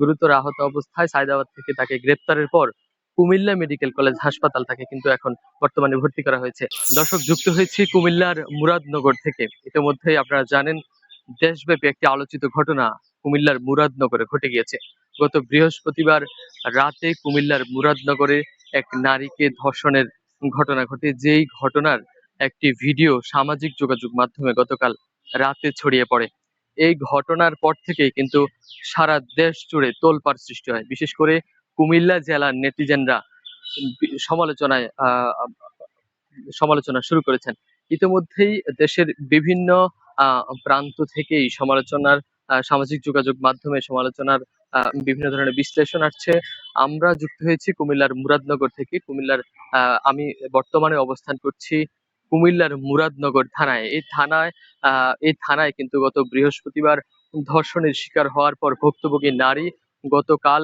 গুরুতর আহত অবস্থায় সায়দাবাদ থেকে তাকে গ্রেপ্তারের পর কুমিল্লা মেডিকেল কলেজ হাসপাতাল তাকে কিন্তু এখন বর্তমানে ভর্তি করা হয়েছে। দর্শক, যুক্ত হয়েছি কুমিল্লার মুরাদনগর থেকে। ইতিমধ্যেই আপনারা জানেন, দেশব্যাপী একটি আলোচিত ঘটনা কুমিল্লার মুরাদনগরে ঘটে গিয়েছে। গত বৃহস্পতিবার রাতে কুমিল্লার মুরাদনগরে এক নারীকে ধর্ষণের ঘটনা ঘটে। যেই ঘটনার একটি ভিডিও সামাজিক যোগাযোগ মাধ্যমে গতকাল রাতে ছড়িয়ে পড়ে। এই ঘটনার পর থেকেই কিন্তু সারা দেশ জুড়ে তোলপাড় সৃষ্টি হয়। বিশেষ করে কুমিল্লা জেলার নেটিজেনরা সমালোচনায় সমালোচনা শুরু করেছেন। ইতিমধ্যেই দেশের বিভিন্ন প্রান্ত থেকেই সমালোচনার সামাজিক যোগাযোগ মাধ্যমে সমালোচনার বিভিন্ন ধরনের বিশ্লেষণ আসছে। আমরা যুক্ত হয়েছি কুমিল্লার মুরাদনগর থেকে। কুমিল্লার আমি বর্তমানে অবস্থান করছি কুমিল্লার মুরাদনগর থানায়। এই থানায় এই থানায় কিন্তু গত বৃহস্পতিবার ধর্ষণের শিকার হওয়ার পর ভুক্তভোগী নারী গতকাল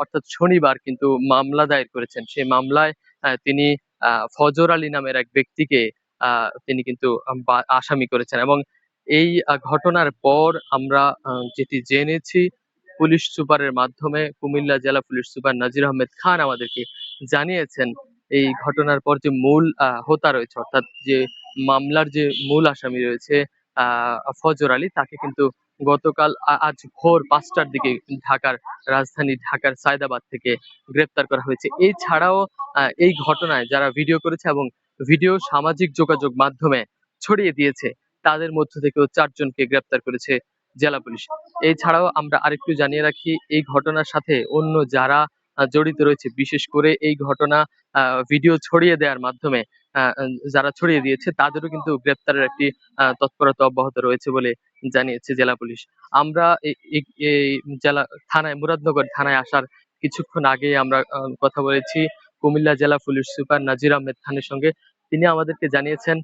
অর্থাৎ শনিবার কিন্তু মামলা দায়ের করেছেন। সেই মামলায় তিনি ফজর আলী নামের এক ব্যক্তিকে তিনি কিন্তু আসামি করেছেন এবং এই ঘটনার পর আমরা যেটি জেনেছি, পুলিশ সুপারের মাধ্যমে কুমিল্লা জেলা পুলিশ সুপার নাজির আহমেদ খান আমাদেরকে জানিয়েছেন এই ঘটনার পর যে মূল হোতা রয়েছে, অর্থাৎ যে মামলার যে মূল আসামি রয়েছে ফজর আলী, তাকে কিন্তু গতকাল আজ ভোর পাঁচটার দিকে ঢাকার রাজধানী ঢাকার সায়দাবাদ থেকে গ্রেপ্তার করা হয়েছে। এছাড়াও এই ঘটনায় যারা ভিডিও করেছে এবং ভিডিও সামাজিক যোগাযোগ মাধ্যমে ছড়িয়ে দিয়েছে, তাদের মধ্য থেকেও চারজনকে গ্রেপ্তার করেছে জেলা পুলিশ। এছাড়াও আমরা আরেকটু জানিয়ে রাখি, এই ঘটনার সাথে অন্য যারা জড়িত রয়েছে। বিশেষ করে এই ঘটনা ভিডিও ছড়িয়ে দেওয়ার মাধ্যমে যারা ছড়িয়ে দিয়েছে, তাদেরও কিন্তু গ্রেপ্তারের একটি তৎপরতা অব্যাহত রয়েছে বলে জানিয়েছে জেলা পুলিশ। আমরা এই জেলা থানায়, মুরাদনগর থানায় আসার কিছুক্ষণ আগে আমরা কথা বলেছি। কুমিল্লা জেলা পুলিশ সুপার নাজির আহমেদ খানের সঙ্গে। তিনি আমাদেরকে জানিয়েছেন,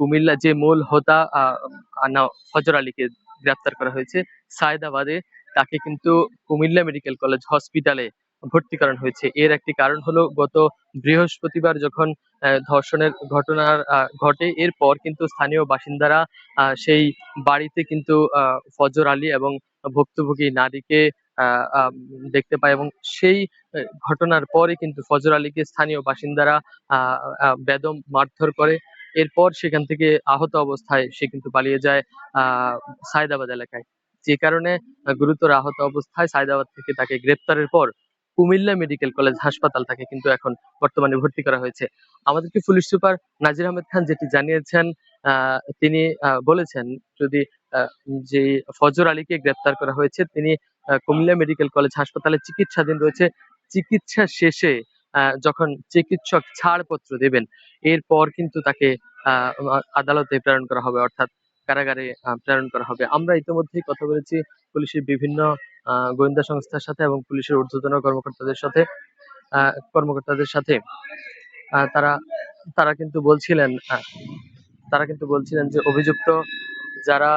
কুমিল্লা যে মূল হোতা ফজর আলীকে গ্রেপ্তার করা হয়েছে, সায়দাবাদে। তাকে কিন্তু কুমিল্লা মেডিকেল কলেজ হসপিটালে ভর্তি করানো হয়েছে। এর একটি কারণ হলো গত বৃহস্পতিবার যখন ধর্ষণের ঘটনার আহ, ঘটে এরপর কিন্তু স্থানীয় বাসিন্দারা সেই বাড়িতে কিন্তু ফজর আলী এবং ভুক্তভোগী নারীকে দেখতে পায় এবং সেই ঘটনার পরে কিন্তু ফজর আলীকে স্থানীয় বাসিন্দারা বেদম মারধর করে। এরপর সেখান থেকে আহত অবস্থায় সে কিন্তু পালিয়ে যায় আহ সায়দাবাদ এলাকায়। যে কারণে গুরুতর আহত অবস্থায় সায়দাবাদ থেকে তাকে গ্রেপ্তারের পর কুমিল্লা মেডিকেল কলেজ হাসপাতাল তাকে কিন্তু এখন বর্তমানে ভর্তি করা হয়েছে। আমাদেরকে পুলিশ সুপার নাজির আহমেদ খান যেটি জানিয়েছেন তিনি বলেছেন যদি যে ফজর আলীকে গ্রেপ্তার করা হয়েছে, তিনি কুমিল্লা মেডিকেল কলেজ হাসপাতালে চিকিৎসাধীন রয়েছে। চিকিৎসা শেষে যখন চিকিৎসক ছাড়পত্র দেবেন, এরপর কিন্তু তাকে আদালতে প্রেরণ করা হবে। অর্থাৎ কারাগারে প্রেরণ করা হবে। আমরা ইতিমধ্যেই কথা বলেছি পুলিশের বিভিন্ন গোয়েন্দা সংস্থার সাথে এবং পুলিশের ঊর্ধ্বতন কর্মকর্তাদের সাথে কর্মকর্তাদের সাথে। তারা তারা কিন্তু বলছিলেন তারা কিন্তু বলছিলেন যে অভিযুক্ত যারা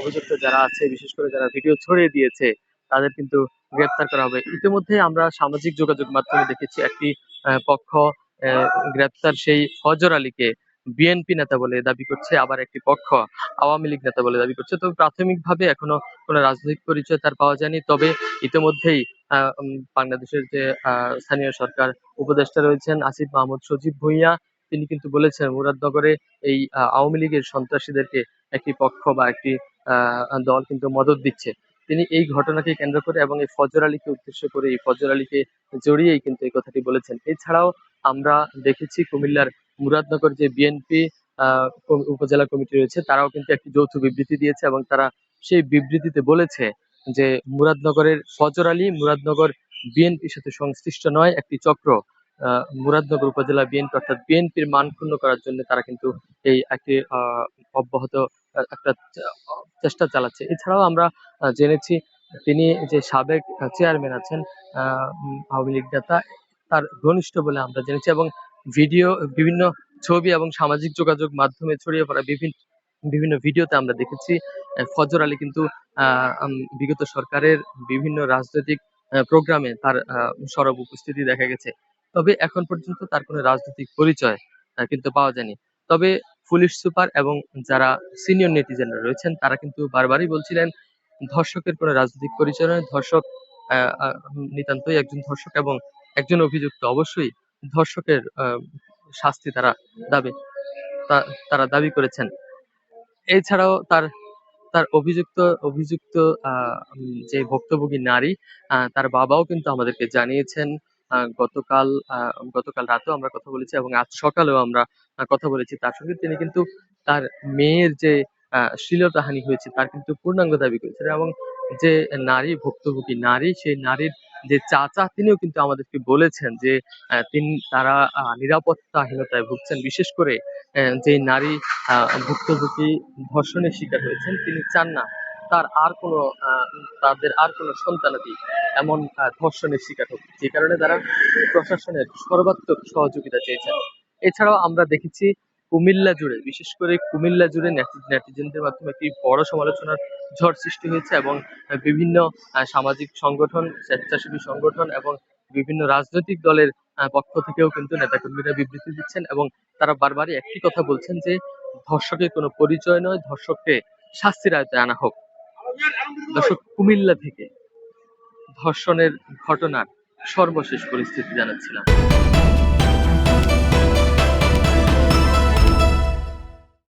অভিযুক্ত যারা আছে, বিশেষ করে যারা ভিডিও ছড়িয়ে দিয়েছে, তাদের কিন্তু গ্রেপ্তার করা হবে। ইতিমধ্যে আমরা সামাজিক যোগাযোগ মাধ্যমে দেখেছি একটি পক্ষ গ্রেপ্তার সেই ফজর আলীকে বিএনপি নেতা বলে দাবি করছে, আবার একটি পক্ষ আওয়ামী লীগ নেতা বলে দাবি করছে। তবে প্রাথমিকভাবে এখনও কোনো রাজনৈতিক পরিচয় তার পাওয়া যায়নি। তবে ইতিমধ্যেই বাংলাদেশের যে স্থানীয় সরকার উপদেষ্টা রয়েছেন আসিফ মাহমুদ সজীব ভুঁইয়া, তিনি কিন্তু বলেছেন মুরাদনগরে এই আওয়ামী লীগের সন্ত্রাসীদেরকে একটি পক্ষ বা একটি দল কিন্তু মদত দিচ্ছে। তিনি এই ঘটনাকে কেন্দ্র করে এবং এই ফজর আলীকে উদ্দেশ্য করে এই ফজর আলীকে জড়িয়েই কিন্তু এই কথাটি বলেছেন। এছাড়াও আমরা দেখেছি কুমিল্লার মুরাদনগর যে বিএনপি উপজেলা কমিটি রয়েছে, তারাও কিন্তু একটি যৌথ বিবৃতি দিয়েছে এবং তারা সেই বিবৃতিতে বলেছে যে মুরাদনগরের ফজর আলী মুরাদনগর বিএনপির সাথে সংশ্লিষ্ট নয়, একটি চক্র মুরাদনগর উপজেলা বিএনপি অর্থাৎ বিএনপির মান ক্ষুণ্ণ করার জন্য তারা কিন্তু এই একটি অব্যাহত একটা চেষ্টা চালাচ্ছে। এছাড়াও আমরা জেনেছি তিনি যে সাবেক চেয়ারম্যান আছেন আওয়ামী লীগ নেতা, তার ঘনিষ্ঠ বলে আমরা জেনেছি এবং ভিডিও, বিভিন্ন ছবি এবং সামাজিক যোগাযোগ মাধ্যমে ছড়িয়ে পড়া বিভিন্ন বিভিন্ন ভিডিওতে আমরা দেখেছি ফজর আলী কিন্তু বিগত সরকারের বিভিন্ন রাজনৈতিক প্রোগ্রামে তার সরব উপস্থিতি দেখা গেছে। তবে এখন পর্যন্ত তার কোনো রাজনৈতিক পরিচয় কিন্তু পাওয়া যায়নি। তবে পুলিশ সুপার এবং যারা সিনিয়র নেটিজেনরা রয়েছেন, তারা কিন্তু বারবারই বলছিলেন, ধর্ষকের কোনো রাজনৈতিক পরিচয় নয়। ধর্ষক নিতান্তই একজন ধর্ষক এবং একজন অভিযুক্ত। অবশ্যই ধর্ষকের শাস্তি তারা দাবি তারা দাবি করেছেন। এছাড়াও তার তার অভিযুক্ত অভিযুক্ত যে ভুক্তভোগী নারী তার বাবাও কিন্তু আমাদেরকে জানিয়েছেন গতকাল গতকাল রাতেও আমরা কথা বলেছি এবং আজ সকালেও আমরা কথা বলেছি। তার সঙ্গে তিনি কিন্তু তার মেয়ের যে শ্লীলতাহানি হয়েছে, তার কিন্তু পূর্ণাঙ্গ দাবি করেছেন এবং যে নারী ভুক্তভোগী, নারী, সেই নারীর যে চাচা, তিনিও কিন্তু আমাদেরকে বলেছেন যে তিনি, তারা নিরাপত্তাহীনতায় ভুগছেন। বিশেষ করে যে নারী ভুক্তভোগী ধর্ষণের শিকার হয়েছেন, তিনি চান না তার আর কোনো তাদের আর কোনো সন্তানাদি এমন ধর্ষণের শিকার হোক, যে কারণে তারা প্রশাসনের সর্বাত্মক সহযোগিতা চেয়েছেন। এছাড়াও আমরা দেখেছি কুমিল্লা জুড়ে, বিশেষ করে কুমিল্লা জুড়ে নেটি- নেটিজেনদের মাধ্যমে একটি বড় সমালোচনার ঝড় সৃষ্টি হয়েছে এবং বিভিন্ন সামাজিক সংগঠন, স্বেচ্ছাসেবী সংগঠন এবং বিভিন্ন রাজনৈতিক দলের পক্ষ থেকেও কিন্তু নেতাকর্মীরা বিবৃতি দিচ্ছেন এবং তারা বারবারই একটি কথা বলছেন যে ধর্ষকের কোনো পরিচয় নয়, ধর্ষককে শাস্তির আয়তায় আনা হোক। দর্শক কুমিল্লা থেকে ধর্ষণের ঘটনার সর্বশেষ পরিস্থিতি জানাচ্ছিলাম।